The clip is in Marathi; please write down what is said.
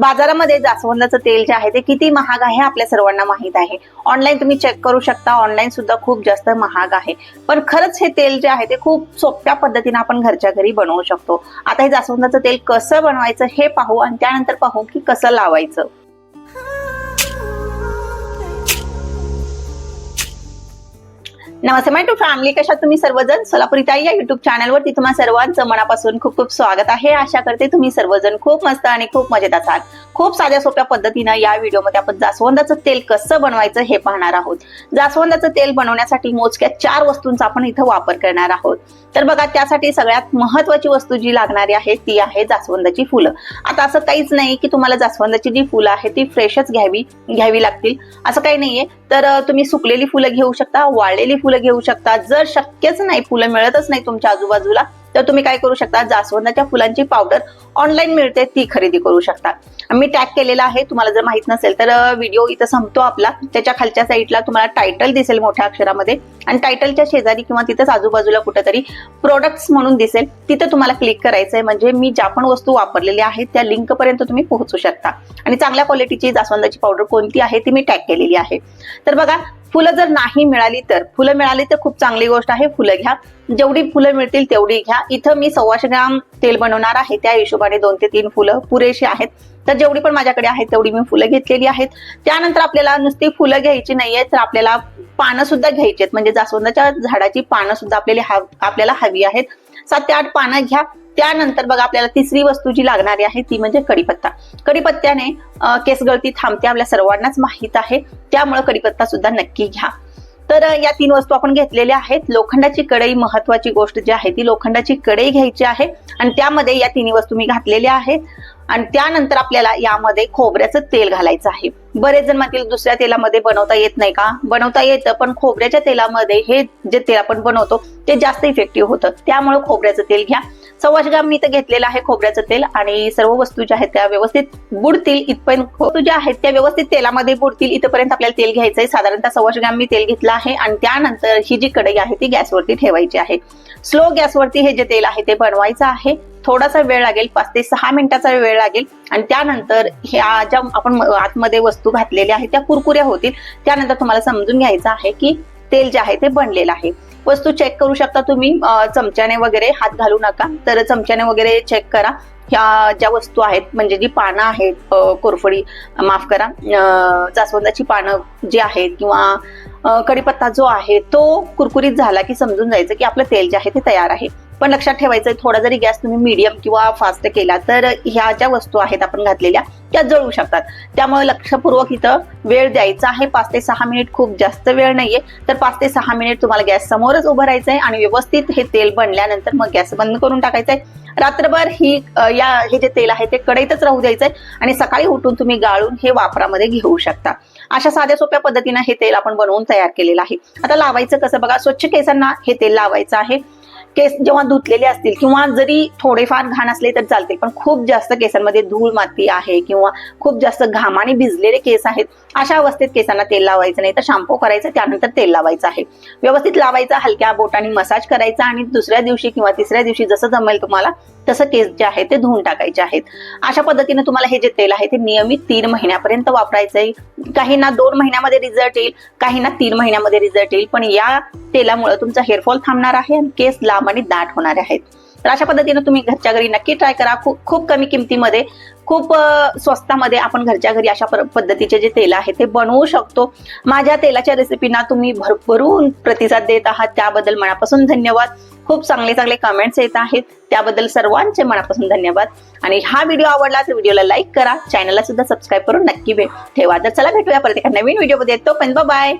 बाजारामध्ये जास्वंदाचं तेल जे आहे ते किती महाग आहे आपल्या सर्वांना माहीत आहे. ऑनलाईन तुम्ही चेक करू शकता ऑनलाईन सुद्धा खूप जास्त महाग आहे. पण खरंच हे तेल जे आहे ते खूप सोप्या पद्धतीने आपण घरच्या घरी बनवू शकतो. आता हे जास्वंदाचं तेल कसं बनवायचं हे पाहू आणि त्यानंतर पाहू की कसं लावायचं. नमस्ते माय टू फॅमिली कशा तुम्ही सर्वजण? सोलापुरी ताई या युट्यूब चॅनलवरती तुम्हा सर्वांचं मनापासून खूप खूप स्वागत आहे. आशा करते तुम्ही सर्वजण खूप मस्त आणि खूप मजेत असाल. खूप साध्या सोप्या पद्धतीनं या व्हिडिओमध्ये आपण जास्वंदाचं तेल कसं बनवायचं हे पाहणार आहोत. जास्वंदाचं तेल बनवण्यासाठी मोजक्या चार वस्तूंचा आपण इथं वापर करणार आहोत. तर बघा त्यासाठी सगळ्यात महत्वाची वस्तू जी लागणारी आहे ती आहे जास्वंदाची फुलं. आता असं काहीच नाही की तुम्हाला जास्वंदाची जी फुलं आहे ती फ्रेशच घ्यावी घ्यावी लागतील. असं काही नाहीये. तर तुम्ही सुकलेली फुलं घेऊ शकता वाळलेली फुलं घेऊ शकता. जर शक्यच नाही फुलं मिळतच नाही तुमच्या आजूबाजूला तर तुम्ही काय करू शकता? जास्वंदाच्या फुलांची पावडर ऑनलाईन मिळते ती खरेदी करू शकता. मी टॅग केलेला आहे तुम्हाला जर माहीत नसेल तर व्हिडिओ इथं संपतो आपला. त्याच्या खालच्या साईडला तुम्हाला टायटल दिसेल मोठ्या अक्षरामध्ये. आणि टायटलच्या शेजारी किंवा तिथंच आजूबाजूला कुठेतरी प्रोडक्ट्स म्हणून दिसेल तिथं तुम्हाला क्लिक करायचं आहे म्हणजे मी ज्या पण वस्तू वापरलेल्या आहेत त्या लिंक पर्यंत तुम्ही पोहोचू शकता. आणि चांगल्या क्वालिटीची जास्वंदाची पावडर कोणती आहे ती मी टॅग केलेली आहे. तर बघा फुलं जर नाही मिळाली तर फुलं मिळाली तर खूप चांगली गोष्ट आहे फुलं घ्या. जेवढी फुलं मिळतील तेवढी घ्या. इथं मी सव्वाशे ग्राम तेल बनवणार आहे. त्या हिशोबाने दोन ते तीन फुलं पुरेशी आहेत. तर जेवढी पण माझ्याकडे आहेत तेवढी मी फुलं घेतलेली आहेत. त्यानंतर आपल्याला नुसती फुलं घ्यायची नाहीये तर आपल्याला पानं सुद्धा घ्यायची आहेत म्हणजे जास्वंदाच्या झाडाची पानं सुद्धा आपल्याला हव- आपल्याला हवी आहेत. सात ते आठ पानं घ्या. त्यानंतर बघा आपल्याला तिसरी वस्तू जी लागणारी आहे ती म्हणजे कडीपत्ता कडीपत्त्याने केसगळती केस गळती थांबते आपल्या सर्वांनाच माहीत आहे. त्यामुळे कडीपत्ता सुद्धा नक्की घ्या. तर या तीन वस्तू आपण घेतलेल्या आहेत. लोखंडाची कढई महत्वाची गोष्ट जी आहे ती लोखंडाची कढई घ्यायची आहे. आणि त्यामध्ये या तिन्ही वस्तू मी घातलेल्या आहेत. आणि त्यानंतर आपल्याला यामध्ये खोबऱ्याचं तेल घालायचं आहे. बरेच जण म्हणतील दुसऱ्या तेलामध्ये बनवता येत नाही का? बनवता येतं पण खोबऱ्याच्या तेलामध्ये हे जे तेल आपण बनवतो ते जास्त इफेक्टिव्ह होतं. त्यामुळे खोबऱ्याचं तेल घ्या. सव्वाशे ग्राम मी इथं घेतलेलं आहे खोबऱ्याचं तेल आणि सर्व वस्तू ज्या आहेत त्या व्यवस्थित बुडतील इथपर्यंत. हो, वस्तू ज्या आहेत त्या व्यवस्थित तेलामध्ये बुडतील इथपर्यंत आपल्याला तेल घ्यायचंय. साधारणतः सव्वाशे ग्राम मी तेल घेतलं आहे आणि त्यानंतर ही जी कढई आहे ती गॅसवरती ठेवायची आहे. स्लो गॅसवरती हे जे तेल आहे ते बनवायचं आहे. थोडासा वेळ लागेल पाच ते सहा मिनिटाचा वेळ लागेल आणि त्यानंतर ह्या ज्या आपण आतमध्ये वस्तू घातलेल्या आहेत त्या कुरकुऱ्या होतील. त्यानंतर तुम्हाला समजून घ्यायचं आहे की तेल जे आहे ते बनलेलं आहे. वस्तू चेक करू शकता तुम्ही. चमच्याने वगैरे हात घालू नका. तर चमच्याने वगैरे चेक करा. ह्या ज्या वस्तू आहेत म्हणजे जी पानं आहेत कोरफडी माफ करा. जास्वंदाची पानं जी आहेत किंवा कडीपत्ता कढीपत्ता जो आहे तो कुरकुरीत झाला की समजून जायचं की आपलं तेल जे आहे ते तयार आहे. पण लक्षात ठेवायचं थोडा जरी गॅस तुम्ही मीडियम किंवा फास्ट केला तर ह्या ज्या वस्तू आहेत आपण घातलेल्या त्या जळू शकतात. त्यामुळे लक्षपूर्वक इथं वेळ द्यायचा आहे. पाच ते सहा मिनिट खूप जास्त वेळ नाहीये. तर पाच ते सहा मिनिट तुम्हाला गॅस समोरच उभं राहायचं आहे आणि व्यवस्थित हे तेल बनल्यानंतर मग गॅस बंद करून टाकायचंय. रात्रभर ही या हे जे तेल आहे ते कढईतच राहू द्यायचंय आणि सकाळी उठून तुम्ही गाळून हे वापरामध्ये घेऊ शकता. अशा साध्या सोप्या पद्धतीनं हे तेल आपण बनवून तयार केलेलं आहे. आता लावायचं कसं बघा स्वच्छ केसांना हे तेल लावायचं आहे. केस जेव्हा धुतलेले असतील किंवा जरी थोडेफार घाण असले तर चालतील पण खूप जास्त केसांमध्ये धूळ माती आहे किंवा खूप जास्त घामाने भिजलेले केस आहेत अशा अवस्थेत केसांना तेल लावायचं नाही तर शॅम्पू करायचं त्यानंतर तेल लावायचं आहे. व्यवस्थित लावायचा हलक्या बोटाने मसाज करायचा आणि दुसऱ्या दिवशी किंवा तिसऱ्या दिवशी जसं जमेल तुम्हाला तसं केस जे आहे ते धुवून टाकायचे आहेत. अशा पद्धतीने तुम्हाला हे जे तेल आहे ते नियमित तीन महिन्यापर्यंत वापरायचं आहे काहींना दोन महिन्यामध्ये रिझल्ट येईल काहींना तीन महिन्यामध्ये रिझल्ट येईल पण या तेलामुळे तुमचा हेअरफॉल थांबणार आहे आणि केस लाव प्रामाणिक दाट होणार आहेत. तर अशा पद्धतीने तुम्ही घरच्या घरी नक्की ट्राय करा. खूप खूप कमी किमतीमध्ये खूप स्वस्तामध्ये आपण घरच्या घरी अशा पद्धतीचे जे तेल आहे ते बनवू शकतो. माझ्या तेलाच्या रेसिपीना तुम्ही भरभरून प्रतिसाद देत आहात. त्याबद्दल मनापासून धन्यवाद. खूप चांगले चांगले कमेंट्स येत आहेत. त्याबद्दल सर्वांचे मनापासून धन्यवाद. आणि हा व्हिडिओ आवडला तर व्हिडिओला लाईक करा. चॅनलला सुद्धा सबस्क्राईब करून नक्की भेट ठेवा. तर चला भेटूया परत एका नवीन व्हिडिओमध्ये तोपर्यंत बाय